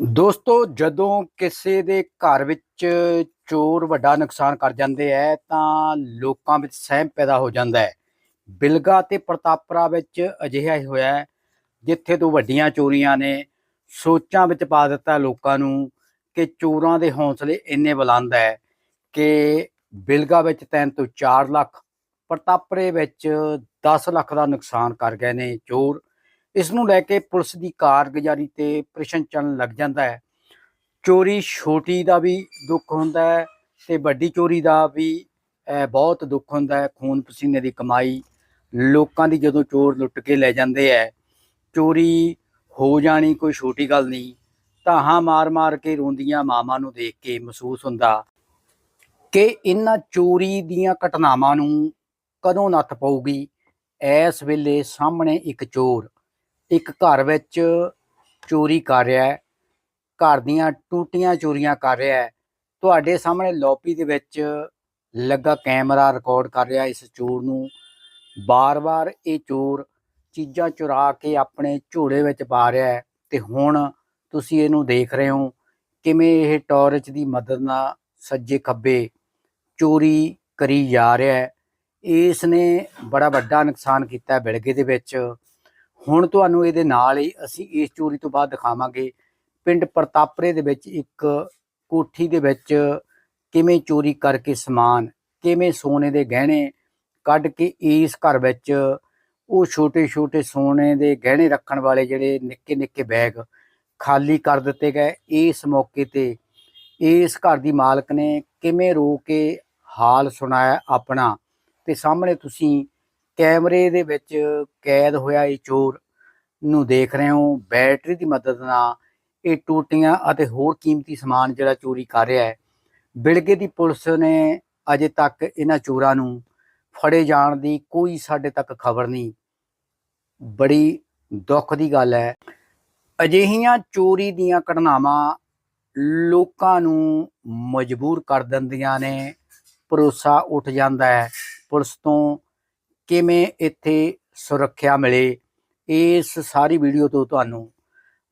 ਦੋਸਤੋ, ਜਦੋਂ ਕਿਸੇ ਦੇ ਘਰ ਵਿੱਚ ਚੋਰ ਵੱਡਾ ਨੁਕਸਾਨ ਕਰ ਜਾਂਦੇ ਹੈ ਤਾਂ ਲੋਕਾਂ ਵਿੱਚ ਸਹਿਮ ਪੈਦਾ ਹੋ ਜਾਂਦਾ ਹੈ ਬਿਲਗਾ ਤੇ ਪ੍ਰਤਾਪਰਾ ਵਿੱਚ ਅਜਿਹਾ ਹੀ ਹੋਇਆ ਜਿੱਥੇ ਤੋਂ ਵੱਡੀਆਂ ਚੋਰੀਆਂ ਨੇ। ਸੋਚਾਂ ਵਿੱਚ ਪਾ ਦਿੱਤਾ ਲੋਕਾਂ ਨੂੰ ਕਿ ਚੋਰਾਂ ਦੇ ਹੌਸਲੇ ਇੰਨੇ ਬੁਲੰਦ ਹੈ ਕਿ ਬਿਲਗਾ ਵਿੱਚ 3 ਤੋਂ 4 ਲੱਖ, ਪ੍ਰਤਾਪਰੇ ਵਿੱਚ 10 ਲੱਖ ਦਾ ਨੁਕਸਾਨ ਕਰ ਗਏ ਨੇ ਚੋਰ। ਇਸ ਨੂੰ ਲੈ ਕੇ ਪੁਲਿਸ ਦੀ ਕਾਰਗੁਜ਼ਾਰੀ ਤੇ ਪ੍ਰਸ਼ਨ ਚੱਲਣ ਲੱਗ ਜਾਂਦਾ ਹੈ। ਚੋਰੀ ਛੋਟੀ ਦਾ ਵੀ ਦੁੱਖ ਹੁੰਦਾ ਹੈ ਤੇ ਵੱਡੀ ਚੋਰੀ ਦਾ ਵੀ ਬਹੁਤ ਦੁੱਖ ਹੁੰਦਾ ਹੈ। ਖੂਨ ਪਸੀਨੇ ਦੀ ਕਮਾਈ, ਲੋਕਾਂ ਦੀ ਜਦੋਂ ਚੋਰ ਲੁੱਟ ਕੇ ਲੈ ਜਾਂਦੇ ਹੈ, ਚੋਰੀ ਹੋ ਜਾਣੀ ਕੋਈ ਛੋਟੀ ਗੱਲ ਨਹੀਂ। ਧਾਹਾਂ ਮਾਰ-ਮਾਰ ਕੇ ਰੋਂਦੀਆਂ ਮਾਵਾਂ ਨੂੰ ਦੇਖ ਕੇ ਮਹਿਸੂਸ ਹੁੰਦਾ ਕਿ ਇਹਨਾਂ ਚੋਰੀ ਦੀਆਂ ਘਟਨਾਵਾਂ ਨੂੰ ਕਦੋਂ ਨੱਥ ਪਊਗੀ। ਇਸ ਵੇਲੇ ਸਾਹਮਣੇ ਇੱਕ ਚੋਰ ਇੱਕ ਘਰ ਵਿੱਚ ਚੋਰੀ ਕਰ ਰਿਹਾ ਹੈ, ਘਰ ਦੀਆਂ ਟੂਟੀਆਂ ਚੋਰੀਆਂ ਕਰ ਰਿਹਾ ਹੈ। ਤੁਹਾਡੇ ਸਾਹਮਣੇ ਲੌਬੀ ਦੇ ਵਿੱਚ ਲੱਗਾ ਕੈਮਰਾ ਰਿਕਾਰਡ ਕਰ ਰਿਹਾ ਇਸ ਚੋਰ ਨੂੰ। ਬਾਰ-ਬਾਰ ਇਹ ਚੋਰ ਚੀਜ਼ਾਂ ਚੁਰਾ ਕੇ ਆਪਣੇ ਝੋਲੇ ਵਿੱਚ ਪਾ ਰਿਹਾ ਹੈ ਤੇ ਹੁਣ ਤੁਸੀਂ ਇਹਨੂੰ ਦੇਖ ਰਹੇ ਹੋ ਕਿਵੇਂ ਇਹ ਟਾਰਚ ਦੀ ਮਦਦ ਨਾਲ ਸੱਜੇ ਖੱਬੇ ਚੋਰੀ ਕਰੀ ਜਾ ਰਿਹਾ ਹੈ। ਇਸ ਨੇ ਬੜਾ ਵੱਡਾ ਨੁਕਸਾਨ ਕੀਤਾ ਬਿਲਗੇ ਦੇ ਵਿੱਚ। ਹੁਣ ਤੁਹਾਨੂੰ ਇਹਦੇ ਨਾਲ ਹੀ ਅਸੀਂ ਇਸ ਚੋਰੀ ਤੋਂ ਬਾਅਦ ਦਿਖਾਵਾਂਗੇ ਪਿੰਡ ਪ੍ਰਤਾਪਰੇ ਦੇ ਵਿੱਚ ਇੱਕ ਕੋਠੀ ਦੇ ਵਿੱਚ ਕਿਵੇਂ ਚੋਰੀ ਕਰਕੇ ਸਮਾਨ, ਕਿਵੇਂ ਸੋਨੇ ਦੇ ਗਹਿਣੇ ਕੱਢ ਕੇ ਇਸ ਘਰ ਵਿੱਚ ਉਹ ਛੋਟੇ ਛੋਟੇ ਸੋਨੇ ਦੇ ਗਹਿਣੇ ਰੱਖਣ ਵਾਲੇ ਜਿਹੜੇ ਨਿੱਕੇ ਨਿੱਕੇ ਬੈਗ ਖਾਲੀ ਕਰ ਦਿੱਤੇ ਗਏ। ਇਸ ਮੌਕੇ ਤੇ ਇਸ ਘਰ ਦੀ ਮਾਲਕ ਨੇ ਕਿਵੇਂ ਰੋ ਕੇ ਹਾਲ ਸੁਣਾਇਆ ਆਪਣਾ, ਤੇ ਸਾਹਮਣੇ ਤੁਸੀਂ ਕੈਮਰੇ ਦੇ ਵਿੱਚ ਕੈਦ ਹੋਇਆ ਇਹ ਚੋਰ ਨੂੰ ਦੇਖ ਰਹੇ ਹੋ। ਬੈਟਰੀ ਦੀ ਮਦਦ ਨਾਲ ਇਹ ਟੂਟੀਆਂ ਅਤੇ ਹੋਰ ਕੀਮਤੀ ਸਮਾਨ ਜਿਹੜਾ ਚੋਰੀ ਕਰ ਰਿਹਾ ਹੈ, ਬਿਲਗੇ ਦੀ ਪੁਲਿਸ ਨੇ ਅਜੇ ਤੱਕ ਇਹਨਾਂ ਚੋਰਾਂ ਨੂੰ ਫੜੇ ਜਾਣ ਦੀ ਕੋਈ ਸਾਡੇ ਤੱਕ ਖਬਰ ਨਹੀਂ। ਬੜੀ ਦੁੱਖ ਦੀ ਗੱਲ ਹੈ। ਅਜਿਹੀਆਂ ਚੋਰੀ ਦੀਆਂ ਘਟਨਾਵਾਂ ਲੋਕਾਂ ਨੂੰ ਮਜਬੂਰ ਕਰ ਦਿੰਦੀਆਂ ਨੇ। ਭਰੋਸਾ ਉੱਠ ਜਾਂਦਾ ਹੈ। ਪੁਲਿਸ ਤੋਂ ਕਿਵੇਂ ਇੱਥੇ ਸੁਰੱਖਿਆ ਮਿਲੇ, ਇਸ ਸਾਰੀ ਵੀਡੀਓ ਤੋਂ ਤੁਹਾਨੂੰ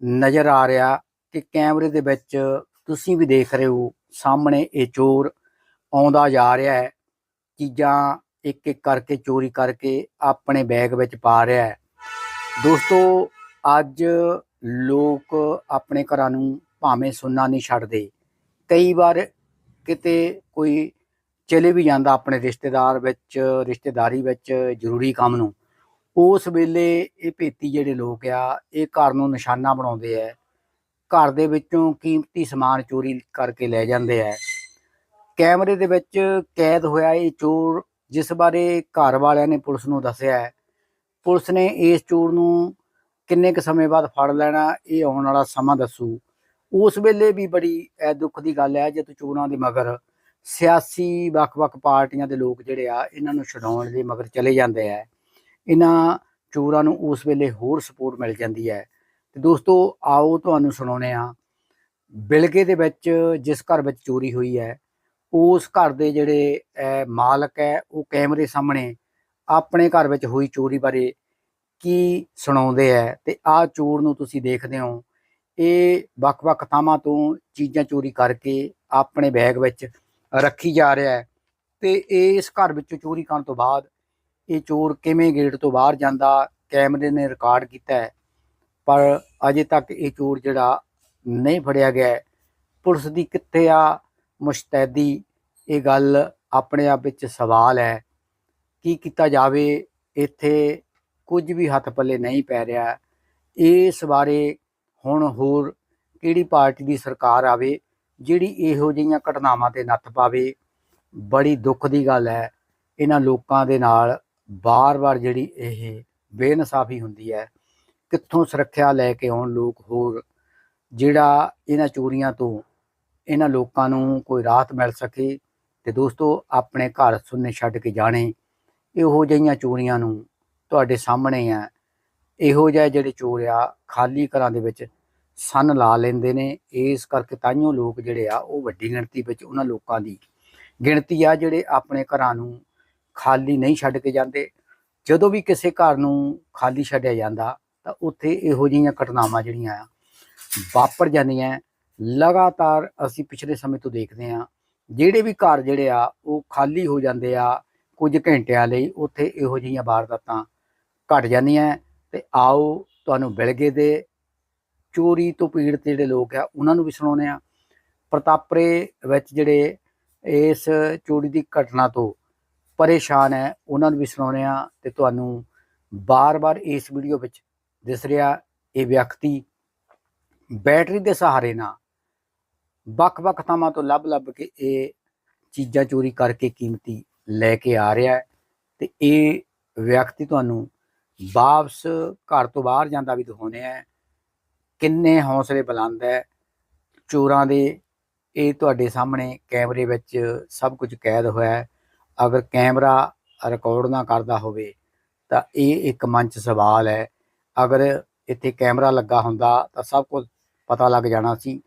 ਨਜ਼ਰ ਆ ਰਿਹਾ ਕਿ ਕੈਮਰੇ ਦੇ ਵਿੱਚ ਤੁਸੀਂ ਵੀ ਦੇਖ ਰਹੇ ਹੋ, ਸਾਹਮਣੇ ਇਹ ਚੋਰ ਆਉਂਦਾ ਜਾ ਰਿਹਾ ਹੈ। ਚੀਜ਼ਾਂ ਇੱਕ ਇੱਕ ਕਰਕੇ, ਚੋਰੀ ਕਰਕੇ ਆਪਣੇ ਬੈਗ ਵਿੱਚ ਪਾ ਰਿਹਾ ਹੈ। ਦੋਸਤੋ, ਅੱਜ ਲੋਕ ਆਪਣੇ ਘਰਾਂ ਨੂੰ ਭਾਵੇਂ ਸੁੰਨਾ ਨਹੀਂ ਛੱਡਦੇ। ਕਈ ਵਾਰ ਕਿਤੇ ਕੋਈ ਚਲੇ ਵੀ ਜਾਂਦਾ ਆਪਣੇ ਰਿਸ਼ਤੇਦਾਰ ਵਿੱਚ, ਰਿਸ਼ਤੇਦਾਰੀ ਵਿੱਚ ਜ਼ਰੂਰੀ ਕੰਮ ਨੂੰ। ਉਸ ਵੇਲੇ ਇਹ ਭੇਤੀ ਜਿਹੜੇ ਲੋਕ ਆ, ਇਹ ਘਰ ਨੂੰ ਨਿਸ਼ਾਨਾ ਬਣਾਉਂਦੇ ਆ। ਘਰ ਦੇ ਵਿੱਚੋਂ ਕੀਮਤੀ ਸਮਾਨ ਚੋਰੀ ਕਰਕੇ ਲੈ ਜਾਂਦੇ ਆ। ਕੈਮਰੇ ਦੇ ਵਿੱਚ ਕੈਦ ਹੋਇਆ ਇਹ ਚੋਰ, ਜਿਸ ਬਾਰੇ ਘਰ ਵਾਲਿਆਂ ਨੇ ਪੁਲਿਸ ਨੂੰ ਦੱਸਿਆ ਪੁਲਿਸ ਨੇ ਇਸ ਚੋਰ ਨੂੰ ਕਿੰਨੇ ਕੁ ਸਮੇਂ ਬਾਅਦ ਫੜ ਲੈਣਾ, ਇਹ ਆਉਣ ਵਾਲਾ ਸਮਾਂ ਦੱਸੂ। ਉਸ ਵੇਲੇ ਵੀ ਬੜੀ ਦੁੱਖ ਦੀ ਗੱਲ ਹੈ ਜਦ ਚੋਰਾਂ ਦੇ ਮਗਰ ਸਿਆਸੀ ਵੱਖ-ਵੱਖ ਪਾਰਟੀਆਂ ਦੇ ਲੋਕ ਜਿਹੜੇ ਆ, ਇਹਨਾਂ ਨੂੰ ਛਡਾਉਣ ਦੇ ਮਗਰ ਚਲੇ ਜਾਂਦੇ ਆ। ਇਹਨਾਂ ਚੋਰਾਂ ਨੂੰ ਉਸ ਵੇਲੇ ਹੋਰ ਸਪੋਰਟ ਮਿਲ ਜਾਂਦੀ ਹੈ। ਤੇ ਦੋਸਤੋ, ਆਓ ਤੁਹਾਨੂੰ ਸੁਣਾਉਨੇ ਆ ਬਿਲਕੇ ਦੇ ਵਿੱਚ ਜਿਸ ਘਰ ਵਿੱਚ ਚੋਰੀ ਹੋਈ ਹੈ, ਉਸ ਘਰ ਦੇ ਜਿਹੜੇ ਮਾਲਕ ਹੈ, ਉਹ ਕੈਮਰੇ ਸਾਹਮਣੇ ਆਪਣੇ ਘਰ ਵਿੱਚ ਹੋਈ ਚੋਰੀ ਬਾਰੇ ਕੀ ਸੁਣਾਉਂਦੇ ਆ ਤੇ ਆਹ ਚੋਰ ਨੂੰ ਤੁਸੀਂ ਦੇਖਦੇ ਹੋ। ਇਹ ਵੱਖ-ਵੱਖ ਥਾਵਾਂ ਤੋਂ ਚੀਜ਼ਾਂ ਚੋਰੀ ਕਰਕੇ ਆਪਣੇ ਬੈਗ ਵਿੱਚ ਰੱਖੀ ਜਾ ਰਿਹਾ ਹੈ। ਤੇ ਇਸ ਘਰ ਵਿੱਚੋਂ ਚੋਰੀ ਕਰਨ ਤੋਂ ਬਾਅਦ ਇਹ ਚੋਰ ਕਿਵੇਂ ਗੇਟ ਤੋਂ ਬਾਹਰ ਜਾਂਦਾ, ਕੈਮਰੇ ਨੇ ਰਿਕਾਰਡ ਕੀਤਾ ਹੈ। ਪਰ ਅਜੇ ਤੱਕ ਇਹ ਚੋਰ ਜਿਹੜਾ ਨਹੀਂ ਫੜਿਆ ਗਿਆ ਪੁਲਿਸ ਦੀ ਕਿੱਥੇ ਆ ਮੁਸ਼ਤੈਦੀ, ਇਹ ਗੱਲ ਆਪਣੇ ਆਪ ਵਿੱਚ ਸਵਾਲ ਹੈ। ਕੀ ਕੀਤਾ ਜਾਵੇ, ਇੱਥੇ ਕੁਝ ਵੀ ਹੱਥ ਪੱਲੇ ਨਹੀਂ ਪੈ ਰਿਹਾ। ਇਸ ਬਾਰੇ ਹੁਣ ਹੋਰ ਕਿਹੜੀ ਪਾਰਟੀ ਦੀ ਸਰਕਾਰ ਆਵੇ ਜਿਹੜੀ ਇਹੋ ਜਿਹੀਆਂ ਘਟਨਾਵਾਂ ਤੇ ਨੱਥ ਪਾਵੇ, ਬੜੀ ਦੁੱਖ ਦੀ ਗੱਲ ਹੈ। ਇਹਨਾਂ ਲੋਕਾਂ ਦੇ ਨਾਲ ਬਾਰ-ਬਾਰ ਜਿਹੜੀ ਇਹ ਬੇਇਨਸਾਫੀ ਹੁੰਦੀ ਹੈ, ਕਿੱਥੋਂ ਸੁਰੱਖਿਆ ਲੈ ਕੇ ਆਉਣ ਲੋਕ ਹੋਰ, ਜਿਹੜਾ ਇਹਨਾਂ ਚੋਰੀਆਂ ਤੋਂ ਇਹਨਾਂ ਲੋਕਾਂ ਨੂੰ ਕੋਈ ਰਾਹਤ ਮਿਲ ਸਕੇ ਤੇ ਦੋਸਤੋ ਆਪਣੇ ਘਰ ਸੁੰਨੇ ਛੱਡ ਕੇ ਜਾਣੇ, ਇਹੋ ਜਿਹੀਆਂ ਚੋਰੀਆਂ ਨੂੰ ਤੁਹਾਡੇ ਸਾਹਮਣੇ ਆ। ਇਹੋ ਜਿਹੇ ਜਿਹੜੇ ਚੋਰ ਆ, ਖਾਲੀ ਘਰਾਂ ਦੇ ਵਿੱਚ ਸੰਨ ਲਾ ਲੈਂਦੇ ਨੇ। ਇਸ ਕਰਕੇ ਤਾਈਓ ਲੋਕ ਜਿਹੜੇ ਆ, ਉਹ ਵੱਡੀ ਗਿਣਤੀ ਵਿੱਚ ਉਹਨਾਂ ਲੋਕਾਂ ਦੀ ਗਿਣਤੀ ਆ, ਜਿਹੜੇ ਆਪਣੇ ਘਰਾਂ ਨੂੰ ਖਾਲੀ ਨਹੀਂ ਛੱਡ ਕੇ ਜਾਂਦੇ। ਜਦੋਂ ਵੀ ਕਿਸੇ ਘਰ ਨੂੰ ਖਾਲੀ ਛੱਡਿਆ ਜਾਂਦਾ, ਤਾਂ ਉੱਥੇ ਇਹੋ ਜਿਹੀਆਂ ਘਟਨਾਵਾਂ ਜਿਹੜੀਆਂ ਆ, ਵਾਪਰ ਜਾਂਦੀਆਂ। ਲਗਾਤਾਰ ਅਸੀਂ ਪਿਛਲੇ ਸਮੇਂ ਤੋਂ ਦੇਖਦੇ ਹਾਂ, ਜਿਹੜੇ ਵੀ ਘਰ ਜਿਹੜੇ ਆ, ਉਹ ਖਾਲੀ ਹੋ ਜਾਂਦੇ ਆ, ਕੁਝ ਘੰਟਿਆਂ ਲਈ ਉੱਥੇ ਇਹੋ ਜਿਹੀਆਂ ਵਾਰਦਾਤਾਂ ਘਟ ਜਾਂਦੀਆਂ। ਹੈ ਤੇ ਆਓ, ਤੁਹਾਨੂੰ ਮਿਲ ਗਏ ਦੇ ਚੋਰੀ ਤੋਂ ਪੀੜਤ ਜਿਹੜੇ ਲੋਕ ਆ, ਉਹਨਾਂ ਨੂੰ ਵੀ ਸੁਣਾਉਂਦੇ ਆ। ਪ੍ਰਤਾਪਰੇ ਵਿੱਚ ਜਿਹੜੇ ਇਸ ਚੋਰੀ ਦੀ ਘਟਨਾ ਤੋਂ ਪਰੇਸ਼ਾਨ ਹੈ, ਉਹਨਾਂ ਨੂੰ ਵੀ ਸੁਣਾਉਂਦੇ ਆ ਤੇ ਤੁਹਾਨੂੰ ਬਾਰ-ਬਾਰ ਇਸ ਵੀਡੀਓ ਵਿੱਚ ਦਿਸ ਰਿਹਾ ਇਹ ਵਿਅਕਤੀ ਬੈਟਰੀ ਦੇ ਸਹਾਰੇ ਨਾਲ ਵੱਖ-ਵੱਖ ਥਾਵਾਂ ਤੋਂ ਲੱਭ-ਲੱਭ ਕੇ ਇਹ ਚੀਜ਼ਾਂ ਚੋਰੀ ਕਰਕੇ ਕੀਮਤੀ ਲੈ ਕੇ ਆ ਰਿਹਾ ਹੈ ਤੇ ਇਹ ਵਿਅਕਤੀ ਤੁਹਾਨੂੰ ਵਾਪਸ ਘਰ ਤੋਂ ਬਾਹਰ ਜਾਂਦਾ ਵੀ ਦਿਖਾਉਂਦੇ ਆ। ਕਿੰਨੇ ਹੌਸਲੇ ਬੁਲੰਦ ਹੈ। ਚੋਰਾਂ ਦੇ, ਇਹ ਤੁਹਾਡੇ ਸਾਹਮਣੇ ਕੈਮਰੇ ਵਿੱਚ ਸਭ ਕੁਝ ਕੈਦ ਹੋਇਆ ਹੈ। ਅਗਰ ਕੈਮਰਾ ਰਿਕਾਰਡ ਨਾ ਕਰਦਾ ਹੋਵੇ, ਤਾਂ ਇਹ ਇੱਕ ਮੰਚ ਸਵਾਲ ਹੈ। ਅਗਰ ਇੱਥੇ ਕੈਮਰਾ ਲੱਗਾ ਹੁੰਦਾ, ਤਾਂ ਸਭ ਕੁਝ ਪਤਾ ਲੱਗ ਜਾਣਾ ਸੀ।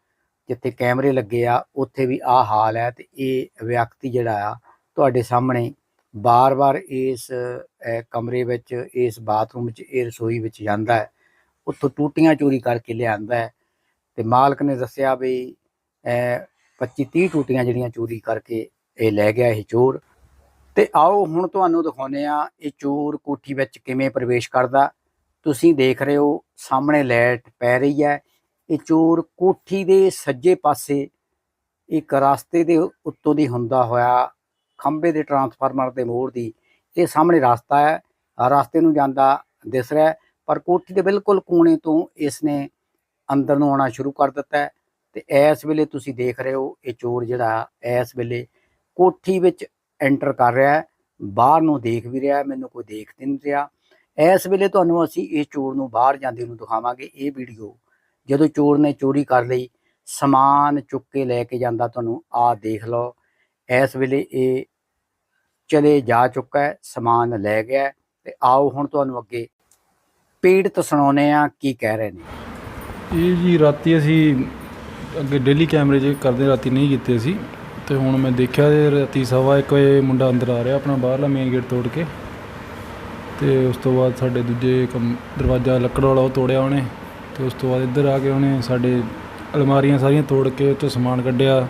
ਜਿੱਥੇ ਕੈਮਰੇ ਲੱਗੇ ਆ, ਉੱਥੇ ਵੀ ਆਹ ਹਾਲ ਹੈ ਤੇ ਇਹ ਵਿਅਕਤੀ ਜਿਹੜਾ ਆ, ਤੁਹਾਡੇ ਸਾਹਮਣੇ ਬਾਰ-ਬਾਰ ਇਸ ਕਮਰੇ ਵਿੱਚ, ਇਸ ਬਾਥਰੂਮ ਵਿੱਚ, ਇਹ ਰਸੋਈ ਵਿੱਚ ਜਾਂਦਾ ਹੈ। ਉੱਥੋਂ ਟੂਟੀਆਂ ਚੋਰੀ ਕਰਕੇ ਲਿਆਂਦਾ ਹੈ ਤੇ ਮਾਲਕ ਨੇ ਦੱਸਿਆ ਵੀ 25 30 ਟੂਟੀਆਂ ਜਿਹੜੀਆਂ ਚੋਰੀ ਕਰਕੇ ਇਹ ਲੈ ਗਿਆ ਇਹ ਚੋਰ। ਤੇ ਆਓ ਹੁਣ ਤੁਹਾਨੂੰ ਦਿਖਾਉਂਦੇ ਆ ਇਹ ਚੋਰ ਕੋਠੀ ਵਿੱਚ ਕਿਵੇਂ ਪ੍ਰਵੇਸ਼ ਕਰਦਾ। ਤੁਸੀਂ ਦੇਖ ਰਹੇ ਹੋ, ਸਾਹਮਣੇ ਲਾਈਟ ਪੈ ਰਹੀ ਹੈ। ਇਹ ਚੋਰ ਕੋਠੀ ਦੇ ਸੱਜੇ ਪਾਸੇ ਇੱਕ ਰਸਤੇ ਦੇ ਉੱਤੋਂ ਦੀ ਹੁੰਦਾ ਹੋਇਆ ਖੰਭੇ ਦੇ ਟਰਾਂਸਫਾਰਮਰ ਦੇ ਮੋੜ ਦੀ ਇਹ ਸਾਹਮਣੇ ਰਸਤਾ ਹੈ। ਰਸਤੇ ਨੂੰ ਜਾਂਦਾ ਦਿਸ ਰਿਹਾ ਹੈ, ਪਰ ਕੋਠੀ ਦੇ ਬਿਲਕੁਲ ਕੋਨੇ ਤੋਂ ਇਸ ਨੇ ਅੰਦਰ ਨੂੰ ਆਉਣਾ ਸ਼ੁਰੂ ਕਰ ਦਿੱਤਾ ਹੈ ਤੇ ਇਸ ਵੇਲੇ ਤੁਸੀਂ ਦੇਖ ਰਹੇ ਹੋ ਇਹ ਚੋਰ ਜਿਹੜਾ ਇਸ ਵੇਲੇ ਕੋਠੀ ਵਿੱਚ ਐਂਟਰ ਕਰ ਰਿਹਾ ਹੈ ਬਾਹਰ ਨੂੰ ਦੇਖ ਵੀ ਰਿਹਾ ਮੈਨੂੰ ਕੋਈ ਦੇਖ ਨਹੀਂ ਰਿਹਾ। ਇਸ ਵੇਲੇ ਤੁਹਾਨੂੰ ਅਸੀਂ ਇਹ ਚੋਰ ਨੂੰ ਬਾਹਰ ਜਾਂਦੇ ਨੂੰ ਦਿਖਾਵਾਂਗੇ ਇਹ ਵੀਡੀਓ ਜਦੋਂ ਚੋਰ ਨੇ ਚੋਰੀ ਕਰ ਲਈ ਸਮਾਨ ਚੁੱਕ ਕੇ ਲੈ ਕੇ ਜਾਂਦਾ ਤੁਹਾਨੂੰ ਆ ਦੇਖ ਲਓ ਇਸ ਵੇਲੇ ਇਹ ਚਲੇ ਜਾ ਚੁੱਕਾ ਹੈ ਸਮਾਨ ਲੈ ਗਿਆ ਹੈ ਤੇ ਆਓ ਹੁਣ ਤੁਹਾਨੂੰ ਅੱਗੇ ਪੀੜਤ ਸੁਣਾਉਨੇ ਆ ਕੀ ਕਹਿ ਰਹੇ ਨੇ? ਇਹ ਜੀ ਰਾਤੀ ਅਸੀਂ ਅੱਗੇ ਡੇਲੀ ਕੈਮਰੇ 'ਚ ਕਰਦੇ ਰਾਤੀ ਨਹੀਂ ਕੀਤੇ ਸੀ ਤੇ ਹੁਣ ਮੈਂ ਦੇਖਿਆ ਤੇ ਰਾਤੀ ਸਵਾ ਇੱਕ ਵਜੇ ਮੁੰਡਾ ਅੰਦਰ ਆ ਰਿਹਾ, ਆਪਣਾ ਬਾਹਰਲਾ ਮੇਨ ਗੇਟ ਤੋੜ ਕੇ। ਤੇ ਉਸ ਤੋਂ ਬਾਅਦ ਸਾਡੇ ਦੂਜੇ ਕਮ, ਦਰਵਾਜ਼ਾ ਲੱਕੜ ਵਾਲਾ ਉਹ ਤੋੜਿਆ ਉਹਨੇ। ਤੇ ਉਸ ਤੋਂ ਬਾਅਦ ਇੱਧਰ ਆ ਕੇ ਉਹਨੇ ਸਾਡੇ ਅਲਮਾਰੀਆਂ ਸਾਰੀਆਂ ਤੋੜ ਕੇ ਉੱਥੋਂ ਸਮਾਨ ਕੱਢਿਆ।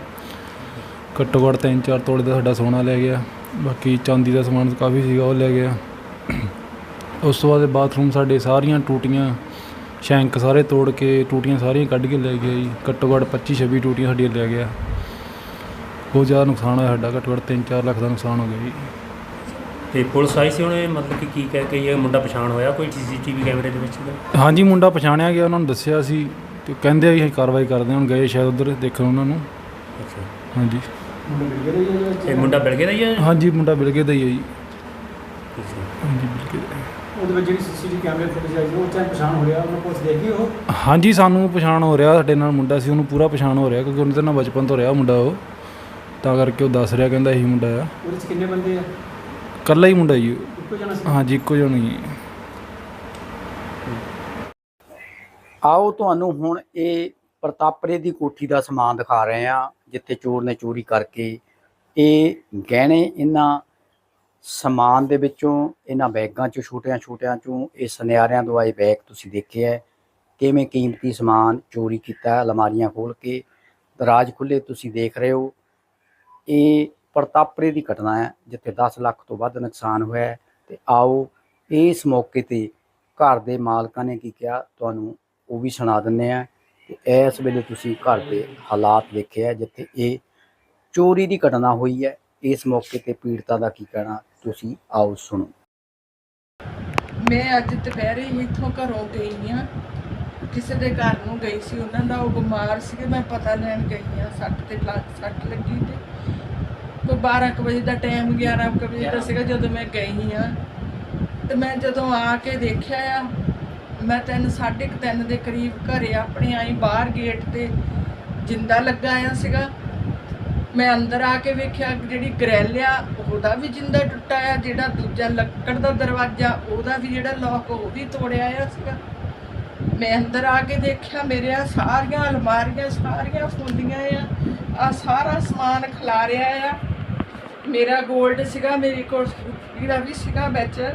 ਘੱਟੋ ਘੱਟ ਤਿੰਨ ਚਾਰ ਤੋਲੇ ਦਾ ਸਾਡਾ ਸੋਨਾ ਲੈ ਗਿਆ। ਬਾਕੀ ਚਾਂਦੀ ਦਾ ਸਮਾਨ ਕਾਫੀ ਸੀਗਾ, ਉਹ ਲੈ ਗਿਆ। ਉਸ ਤੋਂ ਬਾਅਦ ਬਾਥਰੂਮ ਸਾਡੇ ਸਾਰੀਆਂ ਟੂਟੀਆਂ ਸ਼ੈਂਕ ਸਾਰੇ ਤੋੜ ਕੇ ਟੂਟੀਆਂ ਸਾਰੀਆਂ ਕੱਢ ਕੇ ਲੈ ਗਿਆ ਜੀ। ਘੱਟੋ ਘੱਟ 25 26 ਟੂਟੀਆਂ ਸਾਡੀਆਂ ਲੈ ਗਿਆ। ਬਹੁਤ ਜ਼ਿਆਦਾ ਨੁਕਸਾਨ ਹੋਇਆ ਸਾਡਾ ਘੱਟੋ ਘੱਟ 3-4 ਲੱਖ ਦਾ ਨੁਕਸਾਨ ਹੋ ਗਿਆ ਜੀ। ਤੇ ਪੁਲਿਸ ਆਈ ਸੀ ਉਹਨੇ? ਮਤਲਬ ਕਿ ਕੀ ਕਹਿ ਕੇ ਇਹ ਮੁੰਡਾ ਪਛਾਣ ਹੋਇਆ? ਕੋਈ ਸੀਸੀਟੀਵੀ ਕੈਮਰੇ ਦੇ ਵਿੱਚ? ਹਾਂਜੀ ਮੁੰਡਾ ਪਛਾਣਿਆ ਗਿਆ ਉਹਨਾਂ ਨੂੰ ਦੱਸਿਆ ਸੀ। ਤੇ ਕਹਿੰਦੇ ਆ ਵੀ ਅਸੀਂ ਕਾਰਵਾਈ ਕਰਦੇ ਹਾਂ। ਹੁਣ ਗਏ ਸ਼ਾਇਦ ਉਧਰ ਦੇਖਣ ਉਹਨਾਂ ਨੂੰ। ਅੱਛਾ। ਹਾਂਜੀ। ਇਹ ਮੁੰਡਾ ਬਿਲਗੇ ਦਾ ਹੀ ਹੈ ਹਾਂਜੀ ਮੁੰਡਾ ਬਿਲਗੇ ਦਾ ਹੀ ਹੈ ਜੀ। ਹਾਂਜੀ ਬਿਲਗੇ ਦਾ ਉਹਦੇ ਵਿੱਚ ਜਿਹੜੀ ਸੀਸੀਟੀਵੀ ਕੈਮਰੇ ਫੁਟੇਜ ਆਈ ਉਹ ਚਾਹ ਪਛਾਣ ਹੋ ਰਿਹਾ ਉਹਨਾਂ ਕੋਲ ਦੇਖੀ ਉਹ? ਹਾਂਜੀ ਸਾਨੂੰ ਪਛਾਣ ਹੋ ਰਿਹਾ ਸਾਡੇ ਨਾਲ ਮੁੰਡਾ ਸੀ ਉਹਨੂੰ ਪੂਰਾ ਪਛਾਣ ਹੋ ਰਿਹਾ ਕਿਉਂਕਿ ਉਹਨੇ ਤਾਂ ਬਚਪਨ ਤੋਂ ਰਿਹਾ ਮੁੰਡਾ ਉਹ। ਤਾਂ ਕਰਕੇ ਉਹ ਦੱਸ ਰਿਹਾ ਕਹਿੰਦਾ ਇਹੀ ਮੁੰਡਾ ਆ। ਉਹਦੇ ਚ ਕਿੰਨੇ ਬੰਦੇ ਆ? ਇਕੱਲਾ ਹੀ ਮੁੰਡਾ ਜੀ। ਉਹ। ਇੱਕੋ ਜਣਾ ਸੀ? ਹਾਂਜੀ ਇੱਕੋ ਜਣਾ ਹੀ। ਹੈ ਆਓ ਤੁਹਾਨੂੰ ਹੁਣ ਇਹ ਪ੍ਰਤਾਪਰੇ ਦੀ ਕੋਠੀ ਦਾ ਸਮਾਨ ਦਿਖਾ ਰਹੇ ਆ ਜਿੱਥੇ ਚੋਰ ਨੇ ਚੋਰੀ ਕਰਕੇ ਇਹ ਗਹਿਣੇ ਇਹਨਾਂ ਸਮਾਨ ਦੇ ਵਿੱਚੋਂ ਇਹਨਾਂ ਬੈਗਾਂ ਚੋਂ ਛੋਟਿਆਂ ਛੋਟਿਆਂ ਚੋਂ ਇਹ ਸੁਨਿਆਰਿਆਂ ਤੋਂ ਆਏ ਬੈਗ ਤੁਸੀਂ ਦੇਖਿਆ ਕਿਵੇਂ ਕੀਮਤੀ ਸਮਾਨ ਚੋਰੀ ਕੀਤਾ ਹੈ, ਅਲਮਾਰੀਆਂ ਖੋਲ ਕੇ ਦਰਾਜ ਖੁੱਲੇ ਤੁਸੀਂ ਦੇਖ ਰਹੇ ਹੋ। ਇਹ ਪ੍ਰਤਾਪਰੇ ਦੀ ਘਟਨਾ ਹੈ ਜਿੱਥੇ 10 ਲੱਖ ਤੋਂ ਵੱਧ ਨੁਕਸਾਨ ਹੋਇਆ ਹੈ। ਤੇ ਆਓ ਇਸ ਮੌਕੇ ਤੇ ਘਰ ਦੇ ਮਾਲਕਾਂ ਨੇ ਕੀ ਕਿਹਾ ਤੁਹਾਨੂੰ ਉਹ ਵੀ ਸੁਣਾ ਦਿੰਨੇ ਆ ਕਿ ਇਸ ਵੇਲੇ ਤੁਸੀਂ ਘਰ ਦੇ ਹਾਲਾਤ ਦੇਖੇ ਆ ਜਿੱਥੇ ਇਹ ਚੋਰੀ ਦੀ ਘਟਨਾ ਹੋਈ ਹੈ। ਇਸ ਮੌਕੇ ਤੇ ਪੀੜਤਾਂ ਦਾ ਕੀ ਕਹਿਣਾ ਤੁਸੀਂ ਆਓ ਸੁਣੋ। ਮੈਂ ਅੱਜ ਦੁਪਹਿਰੇ ਹੀ ਇੱਥੋਂ ਘਰੋਂ ਗਈ ਆ। ਕਿਸੇ ਦੇ ਘਰ ਨੂੰ ਗਈ ਸੀ, ਉਹਨਾਂ ਦਾ ਉਹ ਬਿਮਾਰ ਸੀਗੇ ਮੈਂ ਪਤਾ ਲੈਣ ਗਈ ਆ, ਸੱਟ ਤੇ ਲੱਗ ਸੱਟ ਲੱਗੀ ਤੇ। ਕੋਈ 12 ਵਜੇ ਦਾ ਟਾਈਮ 11 ਵਜੇ ਦਾ ਸੀਗਾ ਜਦੋਂ ਮੈਂ ਗਈ ਆ। ਤੇ ਮੈਂ ਜਦੋਂ ਆ ਕੇ ਦੇਖਿਆ ਆ, ਮੈਂ ਤਿੰਨ, ਸਾਢੇ ਕੁ ਤਿੰਨ ਦੇ ਕਰੀਬ ਘਰੇ ਆਪਣੇ ਆਈ ਬਾਹਰ ਗੇਟ ਤੇ ਜਿੰਦਾ ਲੱਗਾ ਆ ਸੀਗਾ। ਮੈਂ ਅੰਦਰ ਆ ਕੇ ਵੇਖਿਆ, ਜਿਹੜੀ ਗ੍ਰਿਲ ਆ ਉਹਦਾ ਵੀ ਜਿੰਦਾ ਟੁੱਟਾ ਆ, ਜਿਹੜਾ ਦੂਜਾ ਲੱਕੜ ਦਾ ਦਰਵਾਜ਼ਾ, ਉਹਦਾ ਵੀ ਜਿਹੜਾ ਲੋਕ ਉਹ ਵੀ ਤੋੜਿਆ ਆ ਸੀਗਾ। ਮੈਂ ਅੰਦਰ ਆ ਕੇ ਦੇਖਿਆ, ਮੇਰੇ ਆ ਸਾਰੀਆਂ ਅਲਮਾਰੀਆਂ, ਸਾਰੀਆਂ ਫੁੱਲੀਆਂ ਆ ਆ ਸਾਰਾ ਸਮਾਨ ਖਿਲਾਰਿਆ ਆ। ਮੇਰਾ 골ਡ ਸੀਗਾ, ਮੇਰੀ ਕੋਲ ਸਕੂਟਰੀ ਵੀ ਸੀਗਾ ਵਿੱਚ।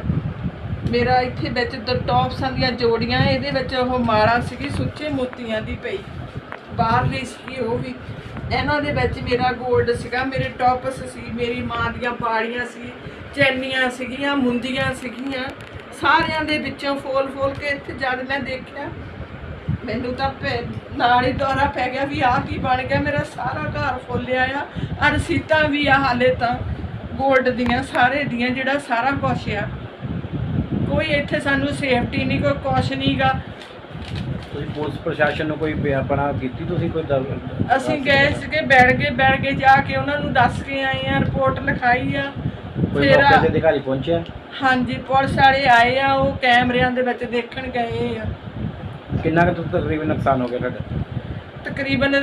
ਮੇਰਾ ਇੱਥੇ ਵਿੱਚ ਦੋ ਟੌਪਸਾਂ ਦੀਆਂ ਜੋੜੀਆਂ, ਇਹਦੇ ਵਿੱਚ ਉਹ ਮਾਲਾ ਸੀਗੀ, ਸੁੱਚੇ ਮੋਤੀਆਂ ਦੀ ਪਈ। ਬਾਹਰਲੀ ਸੀ ਉਹ ਵੀ। ਇਹਨਾਂ ਦੇ ਵਿੱਚ ਮੇਰਾ 골ਡ ਸੀਗਾ, ਮੇਰੇ ਟੌਪਸ ਸੀ, ਮੇਰੀ ਮਾਂ ਦੀਆਂ ਬਾਲੀਆਂ ਸੀ, ਚੈਨੀਆਂ ਸੀਗੀਆਂ, ਮੁੰਦੀਆਂ ਸੀਗੀਆਂ, ਸਾਰਿਆਂ ਦੇ ਵਿੱਚੋਂ ਫੋਲ ਫੋਲ ਕੇ ਇੱਥੇ ਜਦ ਮੈਂ ਦੇਖਿਆ, ਮੈਨੂੰ ਤਾਂ ਭੈ- ਨਾਲ ਹੀ ਦੌਰਾ ਪੈ ਗਿਆ ਵੀ ਆਹ ਕੀ ਬਣ ਗਿਆ, ਮੇਰਾ ਸਾਰਾ ਘਰ ਫੁੱਲਿਆ ਆ ਆ ਰਸੀਤਾਂ ਵੀ ਆ ਹਾਲੇ ਤਾਂ ਗੋਲਡ ਦੀਆਂ, ਸਾਰੇ ਦੀਆਂ, ਜਿਹੜਾ ਸਾਰਾ ਕੁਛ ਆ। ਕੋਈ ਇੱਥੇ ਸਾਨੂੰ ਸੇਫਟੀ ਨਹੀਂ ਕੋਈ ਕੁਛ ਨਹੀਂਗਾ ਤੁਸੀਂ ਪੁਲਿਸ ਪ੍ਰਸ਼ਾਸਨ ਨੂੰ ਕੋਈ ਬਿਆਪਨਾ ਕੀਤੀ? ਤੁਸੀਂ ਕੋਈ ਦਰ- ਅਸੀਂ ਗਏ ਸੀਗੇ ਬੈਠ ਕੇ ਬੈਠ ਕੇ ਜਾ ਕੇ ਉਹਨਾਂ ਨੂੰ ਦੱਸ ਕੇ ਆਏ ਆ ਰਿਪੋਰਟ ਲਿਖਾਈ ਆ। ਕੋਈ ਫਿਰ ਮੌਕੇ ਤੇ ਅਧਿਕਾਰੀ ਪਹੁੰਚਿਆ ਹਾਂਜੀ ਪੁਲਿਸ ਵਾਲੇ ਆਏ ਆ ਉਹ ਕੈਮਰਿਆਂ ਦੇ ਵਿੱਚ ਦੇਖਣ ਗਏ ਆ। ਕਿੰਨਾ ਕੁ ਤੁ- ਤਕਰੀਬਨ ਨੁਕਸਾਨ ਹੋ ਗਿਆ ਤੁਹਾਡਾ? ਤਕਰੀਬਨ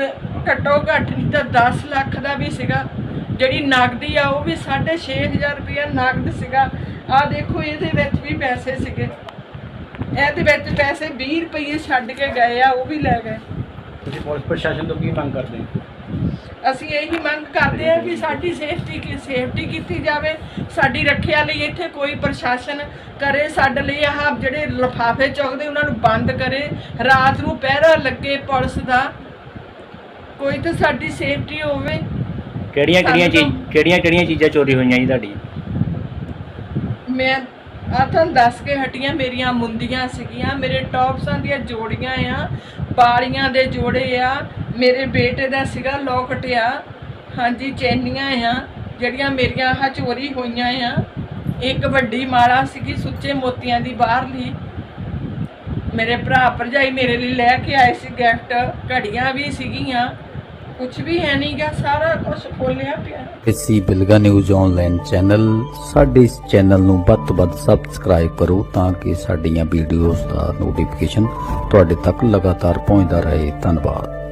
ਘੱਟੋ ਘੱਟ ਨਹੀਂ ਤਾਂ 10 ਲੱਖ ਦਾ ਵੀ ਸੀਗਾ। ਜਿਹੜੀ ਨਗਦੀ ਆ ਉਹ ਵੀ 6500 ਰੁਪਇਆ ਨਗਦ ਸੀਗਾ। ਆ ਦੇਖੋ ਇਹਦੇ ਵਿੱਚ ਵੀ ਪੈਸੇ ਸੀਗੇ। ਇਹਦੇ ਵਿੱਚ ਪੈਸੇ 20 ਰੁਪਏ ਛੱਡ ਕੇ ਗਏ ਆ ਉਹ ਵੀ ਲੈ ਗਏ। ਤੁਸੀਂ ਪੁਲਿਸ ਪ੍ਰਸ਼ਾਸਨ ਤੋਂ ਕੀ ਮੰਗ ਕਰਦੇ ਹੋ? ਅਸੀਂ ਇਹੀ ਮੰਗ ਕਰਦੇ ਹਾਂ ਕਿ ਸਾਡੀ ਸੇਫਟੀ ਕੀ ਸੇਫਟੀ ਕੀਤੀ ਜਾਵੇ ਸਾਡੀ ਰੱਖਿਆ ਲਈ ਇੱਥੇ ਕੋਈ ਪ੍ਰਸ਼ਾਸਨ ਕਰੇ ਸਾਡੇ ਲਈ ਆਹ ਜਿਹੜੇ ਲਫਾਫੇ ਚੁੱਕਦੇ ਉਹਨਾਂ ਨੂੰ ਬੰਦ ਕਰੇ। ਰਾਤ ਨੂੰ ਪਹਿਰਾ ਲੱਗੇ ਪੁਲਿਸ ਦਾ ਕੋਈ ਤਾਂ ਸਾਡੀ ਸੇਫਟੀ ਹੋਵੇ। ਕਿਹੜੀਆਂ ਕਿਹੜੀਆਂ ਚੀਜ਼ ਕਿਹੜੀਆਂ ਕਿਹੜੀਆਂ ਚੀਜ਼ਾਂ ਚੋਰੀ ਹੋਈਆਂ ਜੀ ਤੁਹਾਡੀ ਮੈਂ ਆ ਤੁਹਾਨੂੰ ਦੱਸ ਕੇ ਹਟੀਆਂ, ਮੇਰੀਆਂ ਮੁੰਦੀਆਂ ਸੀਗੀਆਂ, ਮੇਰੇ ਟੌਪਸਾਂ ਦੀਆਂ ਜੋੜੀਆਂ ਆ ਬਾਲੀਆਂ ਦੇ ਜੋੜੇ ਆ, ਮੇਰੇ ਬੇਟੇ ਦਾ ਸੀਗਾ ਲੋਕਟ ਆ ਹਾਂਜੀ, ਚੈਨੀਆਂ ਆ, ਜਿਹੜੀਆਂ ਮੇਰੀਆਂ ਆਹ ਚੋਰੀ ਹੋਈਆਂ ਆ। ਇੱਕ ਵੱਡੀ ਮਾਲਾ ਸੀਗੀ ਸੁੱਚੇ ਮੋਤੀਆਂ ਦੀ ਬਾਹਰਲੀ। ਮੇਰੇ ਭਰਾ ਭਰਜਾਈ ਮੇਰੇ ਲਈ ਲੈ ਕੇ ਆਏ ਸੀ ਗਿਫਟ, ਘੜੀਆਂ ਵੀ ਸੀਗੀਆਂ। ਕੁਝ ਵੀ ਹੈ ਨਹੀਂਗਾ ਸਾਰਾ ਕੁਝ ਖੋਲਿਆ ਪਿਆ। ਇਸੀ ਬਿਲਗਾ ਨਿਊਜ਼ ਆਨਲਾਈਨ ਚੈਨਲ ਸਾਡੇ ਇਸ ਚੈਨਲ ਨੂੰ ਵੱਧ ਤੋਂ ਵੱਧ ਸਬਸਕ੍ਰਾਈਬ ਕਰੋ ਤਾਂ ਕਿ ਸਾਡੀਆਂ ਵੀਡੀਓਜ਼ ਦਾ ਨੋਟੀਫਿਕੇਸ਼ਨ ਤੁਹਾਡੇ ਤੱਕ ਲਗਾਤਾਰ ਪਹੁੰਚਦਾ ਰਹੇ। ਧੰਨਵਾਦ।